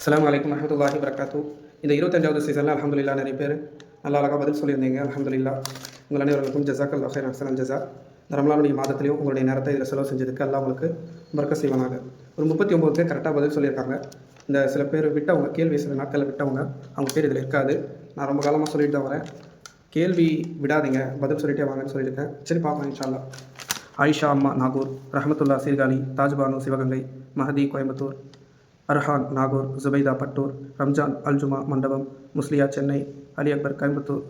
அஸ்லாம் வலைக்கம் வரஹ்மத்துல்லாஹி வரகாத்து இந்த இருபத்தஞ்சாவது சீசனில் அலமதுல்லா நிறைய பேர் நல்லா அழகாக பதில் சொல்லியிருந்தீங்க. அலமதுல்லா உங்கள் அனைவருக்கும் ஜசாக் அல்லா ஹைர் அஹ்சன் ஜசா இந்த ரமலானுடைய மாதத்திலையும் உங்களுடைய நேரத்தை இதில் செலவு செஞ்சதுக்கு எல்லாம் உங்களுக்கு மறக்க செய்வானாங்க ஒரு முப்பத்தி ஒம்பது பேர் கரெக்டாக பதில் சொல்லியிருக்காங்க. இந்த சில பேர் விட்டவங்க கேள்வி சில நாட்களில் விட்டவங்க அவங்க பேர் இதில் இருக்காது. நான் ரொம்ப காலமாக சொல்லிட்டு தான் வரேன். கேள்வி விடாதீங்க. பதில் சொல்லிட்டே வாங்கன்னு சொல்லியிருக்கேன். சரி பார்க்கலாம் இன்ஷா ஆயிஷா அம்மா நாகூர் ரஹமத்துல்லா சீர்காழி தாஜ்பானு சிவகங்கை மஹதி கோயம்புத்தூர் அர்ஹான் நாகூர் ஜுபைதா பட்டூர் ரம்ஜான் அல்ஜுமா மண்டபம் முஸ்லியா சென்னை அலி அக்பர் கோயம்புத்தூர்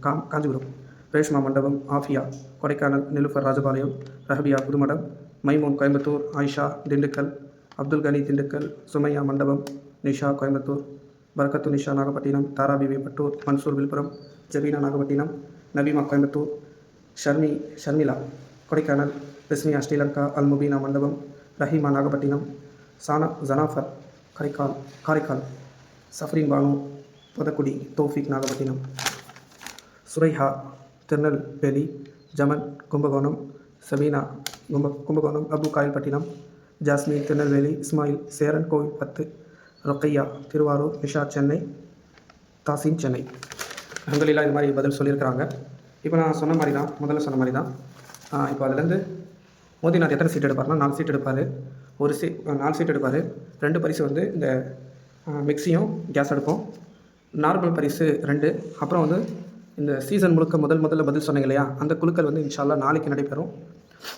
காம் காஞ்சிபுரம் ரேஷ்மா மண்டபம் ஆஃபியா கொடைக்கானல் நிலுஃபர் ராஜபாளையம் ரஹபியா புதுமடம் மைமோன் கோயம்புத்தூர் ஆயிஷா திண்டுக்கல் அப்துல் கனி திண்டுக்கல் சுமையா மண்டபம் நிஷா கோயம்புத்தூர் பரக்கத்து நிஷா நாகப்பட்டினம் தாராபிபி பட்டூர் மன்சூர் விழுப்புரம் ஜபீனா நாகப்பட்டினம் நபீமா கோயம்புத்தூர் ஷர்மி ஷர்மிளா கொடைக்கானல் பிஸ்மியா ஸ்ரீலங்கா அல்முபீனா மண்டபம் ரஹீமா நாகப்பட்டினம் சானா ஜனாஃபர் கரைக்கால் காரைக்கால் சஃப்ரின் பானு புதக்குடி தோஃபிக் நாகப்பட்டினம் சுரைஹா திருநெல்வேலி ஜமன் கும்பகோணம் சபீனா கும்ப கும்பகோணம் அபு காயல்பட்டினம் ஜாஸ்மின் திருநெல்வேலி இஸ்மாயில் சேரன் கோவில் பத்து ரொக்கையா திருவாரூர் நிஷா சென்னை தாசின் சென்னை. அல்ஹம்துலில்லாஹ் இது மாதிரி பதில் சொல்லியிருக்கிறாங்க. இப்போ நான் சொன்ன மாதிரி தான் முதல்ல சொன்ன மாதிரி தான் இப்போ அதுலேருந்து மோதிநாத் எத்தனை சீட் எடுப்பார்னா நாலு சீட் எடுப்பார். ஒரு சீட் நாலு சீட் எடுப்பார். ரெண்டு பரிசு வந்து இந்த மிக்சியும் கேஸ் எடுப்போம் நார்மல் பரிசு ரெண்டு. அப்புறம் வந்து இந்த சீசன் முழுக்க முதல் முதல்ல பதில் சொன்னீங்க இல்லையா? அந்த குழுக்கள் வந்து இன்ஷால்லா நாளைக்கு நடைபெறும்.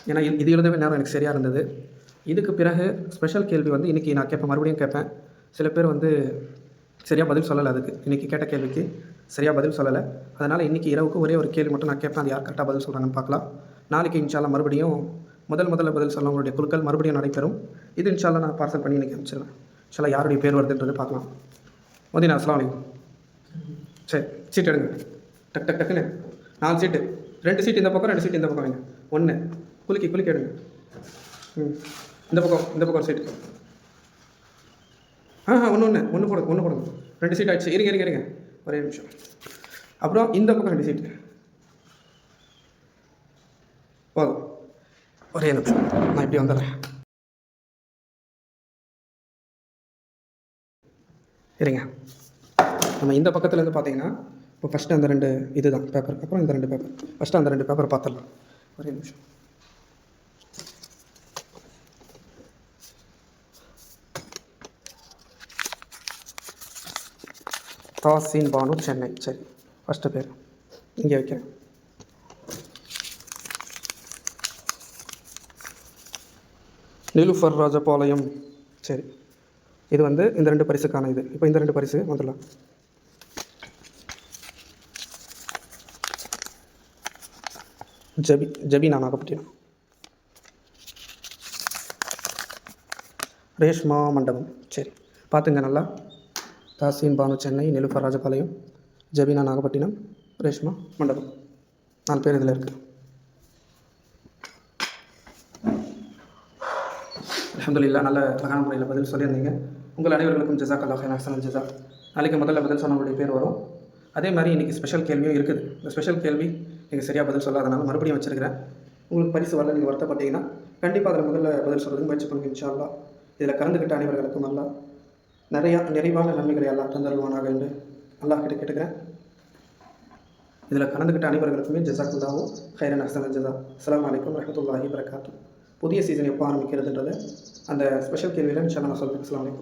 ஏன்னா இது- எழுதவே நேரம் எனக்கு சரியாக இருந்தது. இதுக்கு பிறகு ஸ்பெஷல் கேள்வி வந்து இன்றைக்கி நான் கேட்பேன். மறுபடியும் கேட்பேன். சில பேர் வந்து சரியாக பதில் சொல்லலை அதுக்கு. இன்றைக்கி கேட்ட கேள்விக்கு சரியாக பதில் சொல்லலை. அதனால் இன்றைக்கி இரவுக்கு ஒரே ஒரு கேள்வி மட்டும் நான் கேட்பேன். அது யார் கரெக்டாக பதில் சொல்கிறாங்கன்னு பார்க்கலாம். நாளைக்கு இன்ஷால்லாம் மறுபடியும் முதல் முதல்ல பதில் சொல்லவங்களுடைய குழுக்கள் மறுபடியும் நடைபெறும். இது இன்ஷால்லா நான் பார்சல் பண்ணி இன்றைக்கி அனுப்பிச்சிடுவேன் இன்ஷால்லா யாருடைய பேர் வருதுன்றது பார்க்கலாம். மதினா அஸ்லாம் வலைக்கும் சரி சீட் எடுங்க. டக் டக் டக்குன்னு. நாலு சீட்டு. ரெண்டு சீட் இந்த பக்கம் ரெண்டு சீட் இந்த பக்கம் வைங்க. ஒன்று குலுக்கி குலுக்கி எடுங்க. ம். இந்த பக்கம் இந்த பக்கம் சீட்டு. ஆ ஒன்று ஒன்று ஒன்று போடுங்க ஒன்று போடுங்க. ரெண்டு சீட் ஆகிடுச்சு இருங்க இருங்க இருங்க. ஒரே நிமிஷம். அப்புறம் இந்த பக்கம் ரெண்டு சீட்டு. போதும். ஒரே நிமிஷம். நான் இப்படி வந்துடுறேன். இருங்க. நம்ம இந்த பக்கத்துலேருந்து பார்த்தீங்கன்னா இப்போ ஃபஸ்ட்டு அந்த ரெண்டு இதுதான் பேப்பர் அப்புறம் இந்த ரெண்டு பேப்பர் ஃபஸ்ட்டு அந்த ரெண்டு பேப்பர் பார்த்துடலாம் ஒரே நிமிஷம். தாசின் பானு சென்னை. சரி ஃபஸ்ட்டு பேர் இங்கே வைக்கிறேன். நிலுஃபர் ராஜபாளையம் சரி. இது வந்து இந்த ரெண்டு பரிசுக்கான இது. இப்போ இந்த ரெண்டு பரிசு வந்துடலாம். ஜபி நான் நாகப்பட்டினம் ரேஷ்மா மண்டபம். சரி. பார்த்துங்க நல்லா. தாசின் பானு சென்னை நிலுஃபர் ராஜபாளையம் ஜபீனா நாகப்பட்டினம் ரேஷ்மா மண்டபம். நாலு பேர் இதில் இருக்குது அலமதுல்லா நல்ல அழகான முறையில் பதில் சொல்லியிருந்தீங்க. உங்கள் அனைவர்களுக்கும் ஜசாக் அல்லாஹ் ஹசன் ஜசா நாளைக்கு முதல்ல பதில் சொன்னவங்களுடைய பேர் வரும். அதே மாதிரி இன்றைக்கி ஸ்பெஷல் கேள்வியும் இருக்குது. இந்த ஸ்பெஷல் கேள்வி நீங்கள் சரியாக பதில் சொல்லாதனால மறுபடியும் வச்சிருக்கிறேன். உங்களுக்கு பரிசு வரல நீங்கள் வருத்தப்பட்டீங்கன்னா கண்டிப்பாக அதில் முதல்ல பதில் சொல்கிறதுக்கு முயற்சி பண்ணுங்க இன்ஷா இதில் கலந்துக்கிட்ட அனைவர்களுக்கும் அல்லா நிறையா நிறைவான நன்மைகளை எல்லாம் தந்தருவானாக என்று நல்லா கிட்ட கேட்டுக்கிறேன். இதில் கலந்துக்கிட்ட அனைவர்களுக்குமே ஜசாக்குல்லாவும் ஹைரன் அஹ்சன் ஜசா அஸ்லாம் வலைக்கம் வரஹ்மத்துல்லாஹி வரகாத்து புதிய சீசன் எப்போ ஆரம்பிக்கிறதுன்றது அந்த ஸ்பெஷல் கேள்வியில் இன்ஷா அல்லாஹ் நான் சொல்கிறேன் அஸ்ஸலாமு